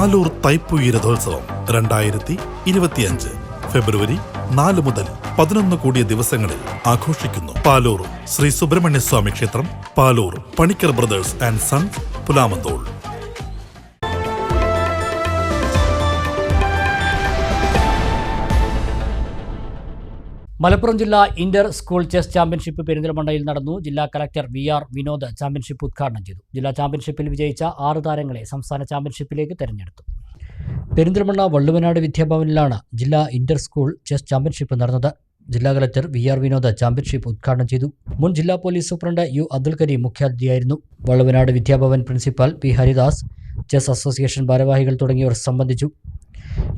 പാലൂർ തൈപ്പുയി രഥോത്സവം രണ്ടായിരത്തി ഇരുപത്തിയഞ്ച് ഫെബ്രുവരി നാല് മുതൽ പതിനൊന്ന് കൂടിയ ദിവസങ്ങളിൽ ആഘോഷിക്കുന്നു. പാലൂർ ശ്രീ സുബ്രഹ്മണ്യ സ്വാമി ക്ഷേത്രം Palur Panicker brothers and sons Pulamanthole. Malappuram ജില്ലാ ഇന്റർ സ്കൂൾ ചെസ് ചാമ്പ്യൻഷിപ്പ് പെരിന്തൽമണ്ണയിൽ നടന്നു. ജില്ലാ collector V R Vinod championship ഉദ്ഘാടനം ചെയ്തു. ജില്ലാ ചാമ്പ്യൻഷിപ്പിൽ വിജയിച്ച ആറ് താരങ്ങളെ സംസ്ഥാന ചാമ്പ്യൻഷിപ്പിലേക്ക് തെരഞ്ഞെടുത്തു. പെരിന്തൽമണ്ണ വള്ളുവനാട് വിദ്യാഭവനിലാണ് ജില്ലാ ഇന്റർ സ്കൂൾ ചെസ് ചാമ്പ്യൻഷിപ്പ് നടന്നത്. ജില്ലാ collector V R Vinod championship ഉദ്ഘാടനം ചെയ്തു. മുൻ ജില്ലാ police superintendent U Abdul Karim മുഖ്യാതിഥിയായിരുന്നു. Valluvanad Vidyabhavan principal P Haridas chess association ഭാരവാഹികൾ തുടങ്ങിയവർ സംബന്ധിച്ചു.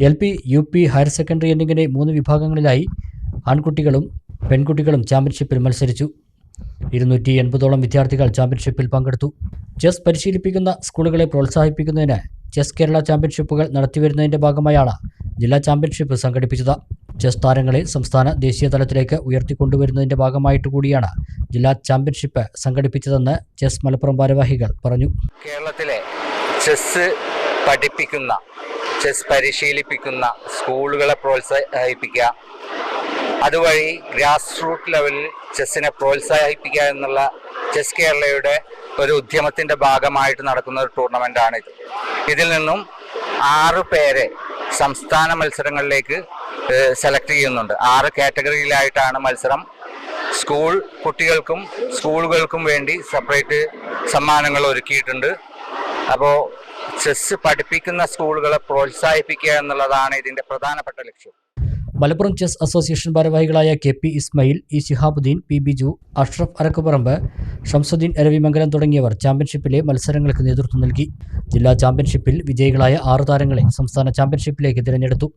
L P U P higher secondary എന്നിങ്ങനെ മൂന്ന് വിഭാഗങ്ങളിലായി ആൺകുട്ടികളും പെൺകുട്ടികളും ചാമ്പ്യൻഷിപ്പിൽ മത്സരിച്ചു. ഇരുന്നൂറ്റി എൺപതോളം വിദ്യാർത്ഥികൾ ചാമ്പ്യൻഷിപ്പിൽ പങ്കെടുത്തു. ചെസ് പരിശീലിപ്പിക്കുന്ന സ്കൂളുകളെ പ്രോത്സാഹിപ്പിക്കുന്നതിന് ചെസ് കേരള ചാമ്പ്യൻഷിപ്പുകൾ നടത്തിവരുന്നതിന്റെ ഭാഗമായാണ് ജില്ലാ ചാമ്പ്യൻഷിപ്പ് സംഘടിപ്പിച്ചത്. ചെസ് താരങ്ങളെ സംസ്ഥാന ദേശീയ തലത്തിലേക്ക് ഉയർത്തിക്കൊണ്ടുവരുന്നതിന്റെ ഭാഗമായിട്ട് കൂടിയാണ് ജില്ലാ ചാമ്പ്യൻഷിപ്പ് സംഘടിപ്പിച്ചതെന്ന് ചെസ് മലപ്പുറം ഭാരവാഹികൾ പറഞ്ഞു. കേരളത്തിലെ ചെസ് പഠിപ്പിക്കുന്ന ചെസ് പരിശീലിപ്പിക്കുന്ന സ്കൂളുകളെ പ്രോത്സാഹിപ്പിക്കുക അതുവഴി ഗ്രാസ് റൂട്ട് ലെവലിൽ ചെസ്സിനെ പ്രോത്സാഹിപ്പിക്കുക എന്നുള്ള ചെസ് കേരളയുടെ ഒരു ഉദ്യമത്തിന്റെ ഭാഗമായിട്ട് നടക്കുന്ന ഒരു ടൂർണമെന്റാണ് ഇത് ഇതിൽ നിന്നും ആറ് പേരെ സംസ്ഥാന മത്സരങ്ങളിലേക്ക് സെലക്ട് ചെയ്യുന്നുണ്ട്. ആറ് കാറ്റഗറിയിലായിട്ടാണ് മത്സരം. സ്കൂൾ കുട്ടികൾക്കും സ്കൂളുകൾക്കും വേണ്ടി സെപ്പറേറ്റ് സമ്മാനങ്ങൾ ഒരുക്കിയിട്ടുണ്ട്. അപ്പോൾ ചെസ് പഠിപ്പിക്കുന്ന സ്കൂളുകളെ പ്രോത്സാഹിപ്പിക്കുക എന്നുള്ളതാണ് ഇതിന്റെ പ്രധാനപ്പെട്ട ലക്ഷ്യം. മലപ്പുറം ചെസ് അസോസിയേഷൻ ഭാരവാഹികളായ K P Ismail E Shihabuddin P Biju Ashraf Arakkuparamba Shamsuddin Ravimangalam തുടങ്ങിയവർ ചാമ്പ്യൻഷിപ്പിലെ മത്സരങ്ങൾക്ക് നേതൃത്വം നൽകി. ജില്ലാ ചാമ്പ്യൻഷിപ്പിൽ വിജയികളായ ആറു താരങ്ങളെ സംസ്ഥാന ചാമ്പ്യൻഷിപ്പിലേക്ക് തിരഞ്ഞെടുത്തു.